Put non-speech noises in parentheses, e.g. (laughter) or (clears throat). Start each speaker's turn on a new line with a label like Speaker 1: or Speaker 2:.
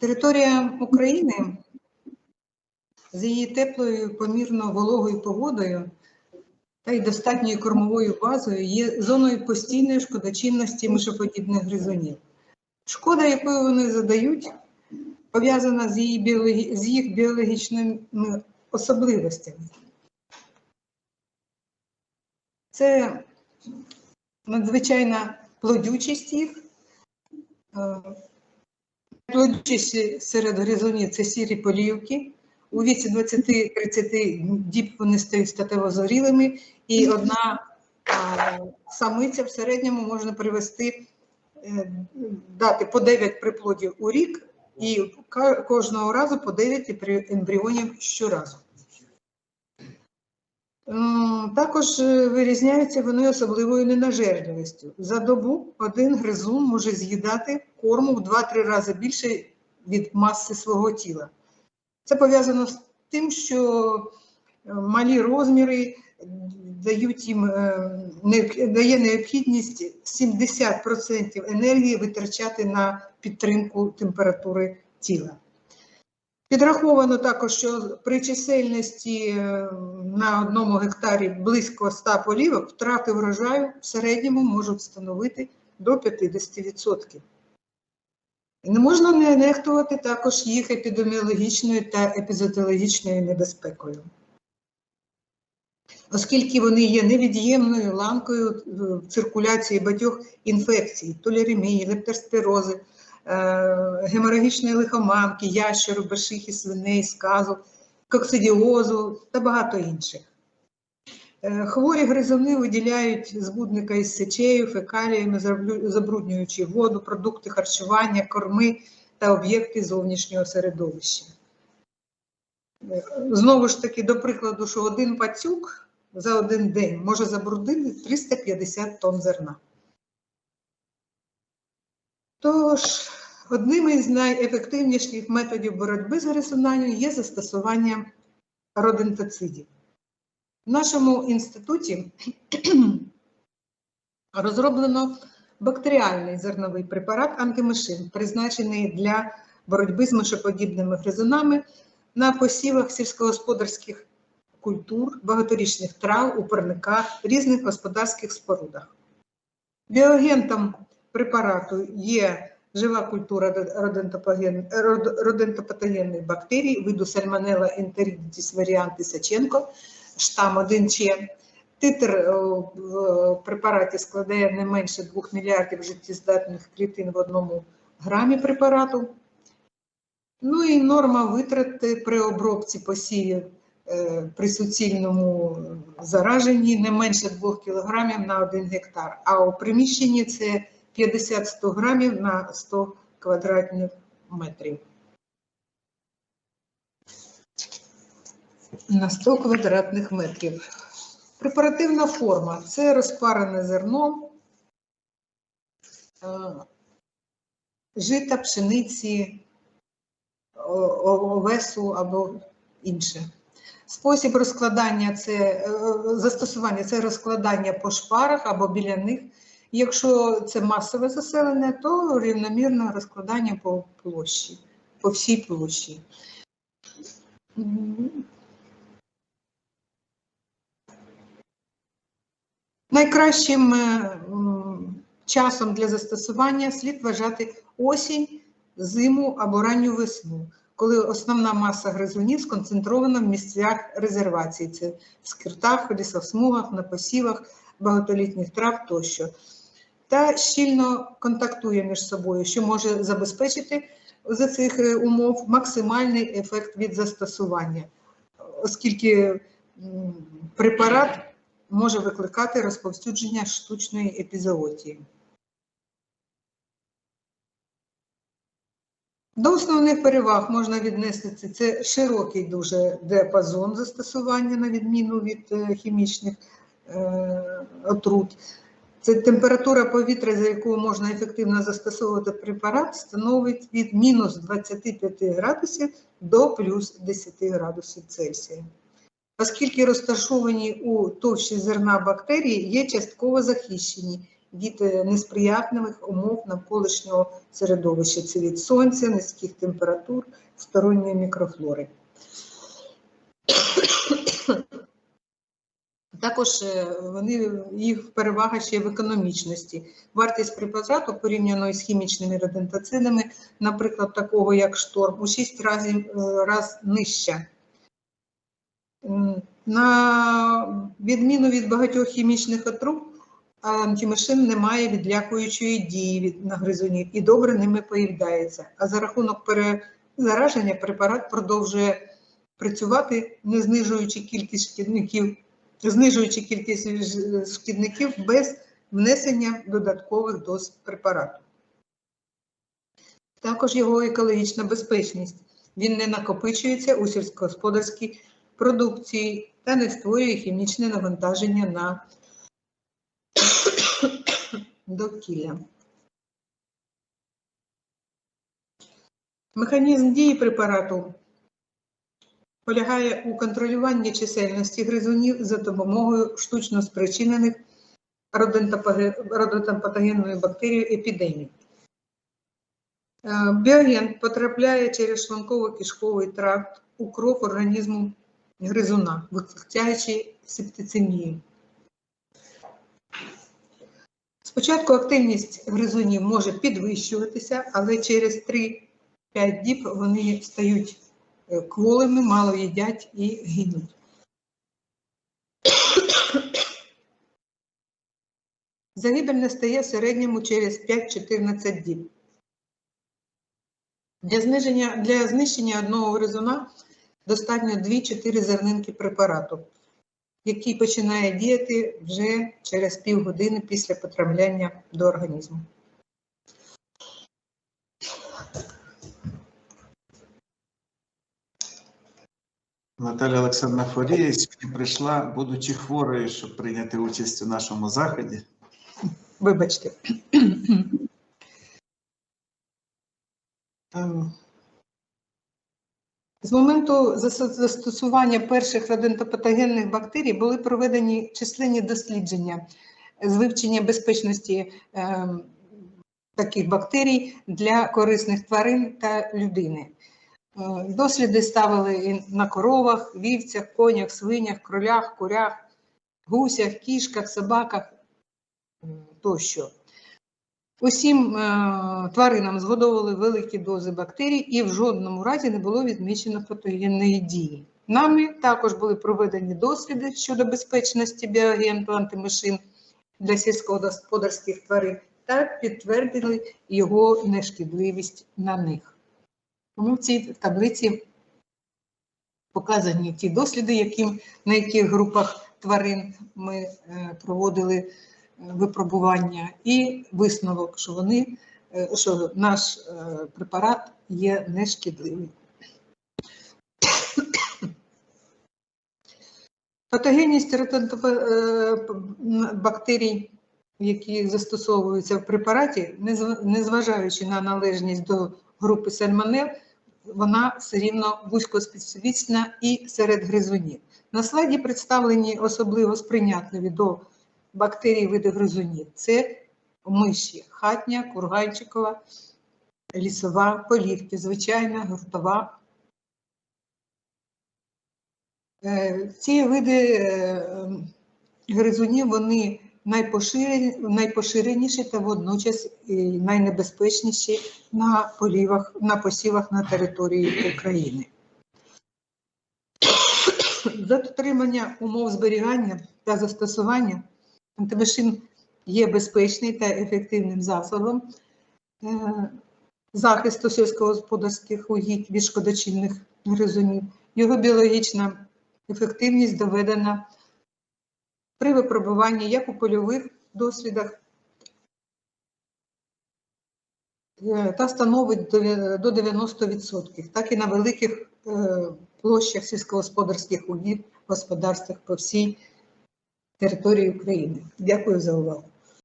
Speaker 1: Територія України з її теплою, помірно вологою погодою та й достатньою кормовою базою є зоною постійної шкодочинності мишоподібних гризунів. Шкода, яку вони задають, пов'язана з, її біологі... з їх біологічними особливостями. Це надзвичайна плодючість їх. Е, серед гризунів це сірі полівки. У віці 20-30 діб вони стають статево зорілими, і одна а, самиця в середньому можна привести, е, дати по 9 приплодів у рік, і кожного разу по 9 ембріонів щоразу. Також е, вирізняються вони особливою ненажерливістю. За добу один гризун може з'їдати корму в 2-3 рази більше від маси свого тіла. Це пов'язано з тим, що е, малі розміри дають їм е, дає необхідність 70% енергії витрачати на підтримку температури тіла. Підраховано також, що при чисельності е, на одному гектарі близько 100 полівок втрати врожаю в середньому можуть становити до 50%. І Не можна не нехтувати також їх епідеміологічною та епізотологічною небезпекою. Оскільки вони є невід'ємною ланкою е, циркуляції багатьох інфекцій, толеремії, лептерспірози, е, геморагічної лихоманки, ящеру, бешихи, свиней, сказу, коксидіозу та багато інших. Е, Хворі гризуни виділяють збудника із сечею, фекаліями, забруднюючи воду, продукти харчування, корми та об'єкти зовнішнього середовища. Е, Знову ж таки, до прикладу, що один пацюк за один день може забруднити 350 тонн зерна. Тож, одним із найефективніших методів боротьби з гризунами є застосування родентоцидів. В нашому інституті (clears throat) розроблено бактеріальний зерновий препарат антимишин, призначений для боротьби з мишоподібними гризунами на посівах сільськогосподарських культур, багаторічних трав, у різних господарських спорудах. Біогентом препарату є жива культура родентопатогенних бактерій виду Salmonella enteritis varianti Саченко, штам 1Ч. Титр е, в препараті складає не менше 2 мільярдів життєздатних клітин в одному грамі препарату. Ну і норма витрати при обробці посівів е, при суцільному зараженні не менше 2 кг на 1 гектар, а у приміщенні це 50-100 грамів на 100 квадратних метрів. На 100 квадратних метрів. Препаративна форма це розпарене зерно, е, жита, пшениці, овесу або інше. Спосіб розкладання це е, застосування це розкладання по шпарах або біля них. Якщо це масове заселення, то рівномірне розкладання по площі, по всій площі. Найкращим е, часом для застосування слід вважати осінь, зиму або ранню весну, коли основна маса гризунів сконцентрована в місцях резервації. Це в скиртах, лісосмугах, на посівах, багатолітніх трав тощо. Та щільно контактує між собою, що може забезпечити за цих е, умов максимальний ефект від застосування, оскільки препарат може викликати розповсюдження штучної епізоотії. До основних переваг можна віднести це, широкий дуже діапазон застосування, на відміну від е, хімічних е, отрут. Це температура повітря, за яку можна ефективно застосовувати препарат, становить від мінус 25 градусів до плюс 10 градусів Цельсія. Оскільки розташовані у товщі зерна бактерії є частково захищені від е, несприятливих умов навколишнього середовища. Це від сонця, низьких температур, сторонньої мікрофлори. Також е, вони їх перевага ще в економічності. Вартість препарату порівняно із хімічними редентацидами, наприклад, такого як шторм, у 6 разів е, раз нижча. На відміну від багатьох хімічних отрут, антимишин не має відлякуючої дії від на гризунів і добре ними поїдається. А за рахунок перезараження препарат продовжує працювати, не знижуючи кількість шкідників, знижуючи кількість шкідників без внесення додаткових доз препарату. Також його екологічна безпечність. Він не накопичується у сільськогосподарській продукції та не створює хімічне навантаження на (coughs) довкілля. Механізм дії препарату полягає у контролюванні чисельності гризунів за допомогою штучно спричинених родентопатогенною бактерією епідемій. Е, Біоген потрапляє через шлунково-кишковий тракт у кров організму гризуна, викликаючи септицемію. Спочатку активність гризунів може підвищуватися, але через 3-5 діб вони стають кволими, мало їдять і гинуть. Загибель настає в середньому через 5-14 діб. Для, зниження, для знищення одного гризуна достатньо 2-4 зернинки препарату, який починає діяти вже через півгодини після потрапляння до організму.
Speaker 2: Наталя Олександровна Форія сьогодні прийшла, будучи хворою, щоб прийняти участь у нашому заході.
Speaker 1: Вибачте. З моменту застосування перших родентопатогенних бактерій були проведені численні дослідження з вивчення безпечності ем, таких бактерій для корисних тварин та людини. Е, Досліди ставили і на коровах, вівцях, конях, свинях, кролях, курях, гусях, кішках, собаках тощо. Усім е, тваринам згодовували великі дози бактерій і в жодному разі не було відмічено патогенної дії. Нами також були проведені досліди щодо безпечності біогенту антимишин для сільськогосподарських тварин та підтвердили його нешкідливість на них. Тому в цій таблиці показані ті досліди, яким, на яких групах тварин ми е, проводили е, випробування, і висновок, що вони, е, що наш препарат є нешкідливий. Патогенність бактерій, які застосовуються в препараті, незважаючи на належність до групи сальмонел, вона все рівно вузькоспецифічна і серед гризунів. На слайді представлені особливо сприйнятливі до бактерій види гризунів. Це миші, хатня, курганчикова, лісова, полівки, звичайна, гуртова. Е, Ці види е, гризунів вони найпоширеніші та водночас і найнебезпечніші на полівах, на посівах на території України. За дотримання умов зберігання та застосування антимишин є безпечний та ефективним засобом е, захисту сільськогосподарських угідь від шкодочинних гризунів. Його біологічна ефективність доведена при випробуванні як у польових дослідах е, та становить до- до 90%, так і на великих е, площах сільськогосподарських угідь господарствах по всій території України. Дякую за увагу.